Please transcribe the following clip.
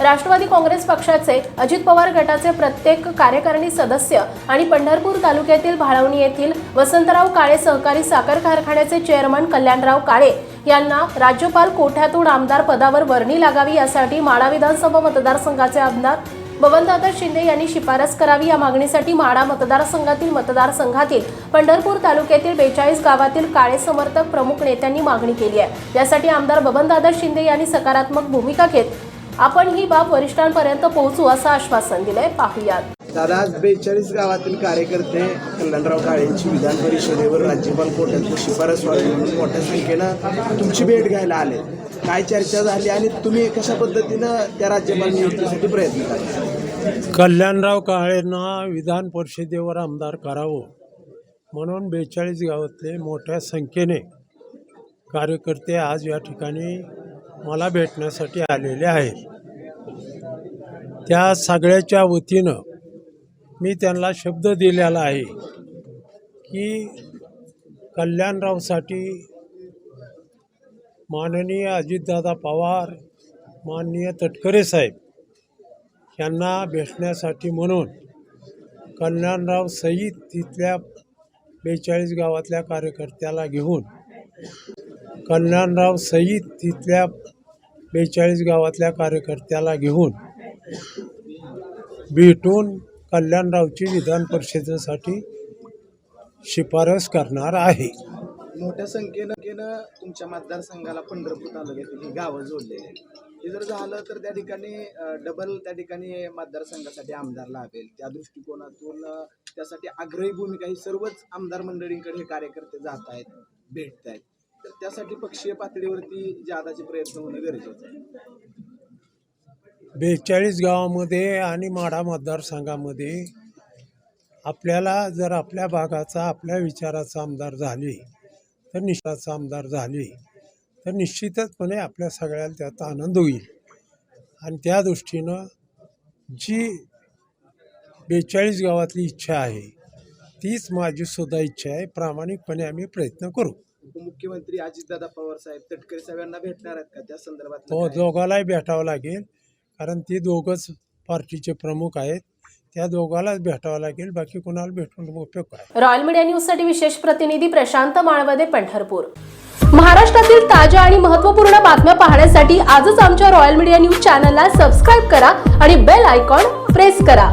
राष्ट्रवादी काँग्रेस पक्षाचे अजित पवार गटाचे प्रत्येक कार्यकारिणी सदस्य आणि पंढरपूर तालुक्यातील भाळवणी येथील वसंतराव काळे सहकारी साखर कारखान्याचे चेअरमन कल्याणराव काळे यांना राज्यपाल कोठ्यातून आमदार पदावर वर्णी लागावी यासाठी माडा विधानसभा मतदारसंघाचे आमदार बबनदादा शिंदे यांनी शिफारस करावी या मागणीसाठी माडा मतदारसंघातील मतदारसंघातील पंढरपूर तालुक्यातील बेचाळीस गावातील काळे समर्थक प्रमुख नेत्यांनी मागणी केली आहे. यासाठी आमदार बबनदादा शिंदे यांनी सकारात्मक भूमिका घेत आपण ही बाब वरिष्ठांपर्यंत पोहोचू असं आश्वासन दिलंय. पाहुयात. दादा आज बेचाळीस गावातील कार्यकर्ते कल्याणराव काळेंची विधान परिषदेवर राज्यपाल कोर्टात शिफारस व्हावी म्हणून मोठ्या संख्येनं तुमची भेट घ्यायला आले. काय चर्चा झाली आणि तुम्ही कशा पद्धतीनं त्या राज्यपाल नियुक्तीसाठी प्रयत्न करा कल्याणराव काळेंना विधान परिषदेवर आमदार करावं म्हणून बेचाळीस गावातले मोठ्या संख्येने कार्यकर्ते आज या ठिकाणी मला भेटण्यासाठी आलेले आहेत त्या सगळ्याच्या वतीनं मी त्यांना शब्द दिलेला आहे की कल्याणरावसाठी माननीय अजितदादा पवार माननीय तटकरे साहेब यांना भेटण्यासाठी म्हणून कल्याणराव सहित तिथल्या बेचाळीस गावातल्या कार्यकर्त्याला घेऊन कल्याणराव सहित तिथल्या बेचाळीस गावातल्या कार्यकर्त्याला घेऊन भेटून कल्याणरावची विधान परिषदेसाठी शिफारस करणार आहे. मोठ्या संख्येनं संख्येनं तुमच्या मतदारसंघाला पंढरपूर तालुक्यातील ही गावं जोडलेली आहेत. हे जर झालं तर त्या ठिकाणी डबल त्या ठिकाणी मतदारसंघासाठी आमदार लाभेल. त्या दृष्टिकोनातून त्यासाठी आग्रही भूमिका ही सर्वच आमदार मंडळींकडे हे कार्यकर्ते जात आहेत भेटत आहेत तर त्यासाठी पक्षीय पातळीवरती जादाचे प्रयत्न होणं गरजेचं आहे. बेचाळीस गावामध्ये आणि माढा मतदारसंघामध्ये आपल्याला जर आपल्या भागाचा आपल्या विचाराचा आमदार झाले तर निश्चितचा आमदार झाले तर निश्चितचपणे आपल्या सगळ्याला त्याचा आनंद होईल. आणि त्या दृष्टीनं जी बेचाळीस गावातली इच्छा आहे तीच माझी सुद्धा इच्छा आहे. प्रामाणिकपणे आम्ही प्रयत्न करू. उपमुख्यमंत्री अजितदादा पवार साहेब तटकरे साहेबांना भेटणार आहेत का त्या संदर्भात तो दोघालाही भेटावं लागेल. कारण ती दोघंच पार्टीचे प्रमुख आहेत. त्या दोघालाच भेटावं लागेल. बाकी कोणाला भेटून उपयोग काय? रॉयल मीडिया न्यूजसाठी विशेष प्रतिनिधी प्रशांत माळवदे पंढरपूर. महाराष्ट्रातील ताज्या आणि महत्त्वपूर्ण बातम्या पाहण्यासाठी आजच आमच्या रॉयल मीडिया न्यूज चॅनलला सबस्क्राईब करा आणि बेल आयकॉन प्रेस करा.